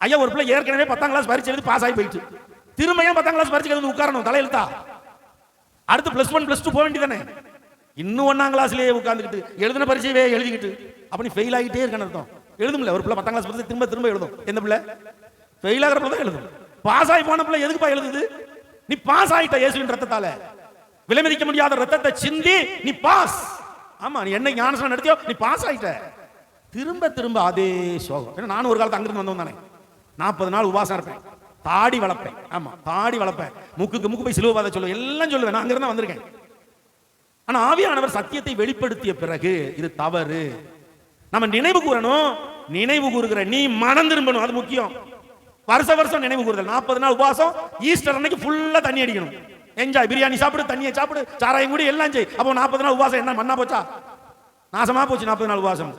ஐயா ஒரு பிள்ளை ஏற்கனவே பத்தாம் கிளாஸ் பரிச்சு எழுதி பாஸ் ஆகி போயிட்டு திரும்ப பத்தாம் கிளாஸ் பரிச்சு எழுதி உட்காரணும் தலையெழுத்தா? அடுத்து பிளஸ் ஒன் பிளஸ் டூ போக வேண்டியதானே இன்னும் ஒன்னாம் கிளாஸ்லயே உட்காந்துக்கிட்டு எழுதின பரிச்சையவே எழுதிக்கிட்டு அப்படி ஃபெயில் ஆகிட்டே இருக்கணும் அர்த்தம். எழுதும்ல ஒரு பிள்ளை பத்தாம் கிளாஸ் பரிசு திரும்ப திரும்ப எழுதும். எந்த பிள்ளை? ஃபெயில் ஆகிற பிள்ளை தான் எழுதும். பாஸ் ஆகி போன பிள்ளை எதுக்குப்பா எழுதுது? நீ பாஸ் ஆகிட்ட இயேசுவின் ரத்தத்தால. விலைமதிக்க முடியாத ரத்தத்தை சிந்தி நீ பாஸ் ஆமா நீ என்ன ஞானசனம் நடத்தியோ நீ பாஸ் ஆயிட்ட திரும்ப திரும்ப அதே சோகம். ஏன்னா நானும் ஒரு காலத்து அங்கிருந்து வந்தவன் தானே. நாற்பது நாள் உபாசம் இருப்பேன் தாடி வளர்ப்பேன். ஆமா தாடி வளர்ப்பேன். முக்குக்கு முக்கு போய் சிலுவை சொல்லுவேன். எல்லாம் சொல்லுவேன். நான் அங்கிருந்து வந்திருக்கேன். ஆனா ஆவியானவர் சத்தியத்தை வெளிப்படுத்திய பிறகு இது தவறு. நம்ம நினைவு கூறணும். நினைவு கூறுகிற நீ மனம் திரும்பணும். அது முக்கியம். வருஷ வருஷம் நினைவு கூறுதல். நாற்பது நாள் உபாசம். ஈஸ்டர் அன்னைக்கு ஃபுல்லா தண்ணி அடிக்கணும். என்ஜாய். பிரியாணி சாப்பிடு தண்ணியை சாப்பிடு சாராயம் கூட எல்லாம் செய். அப்போ நாற்பது நாள் உபவாசம் என்ன? மண்ணா போச்சா? நாசமா போச்சு நாற்பது நாள் உபாசம்.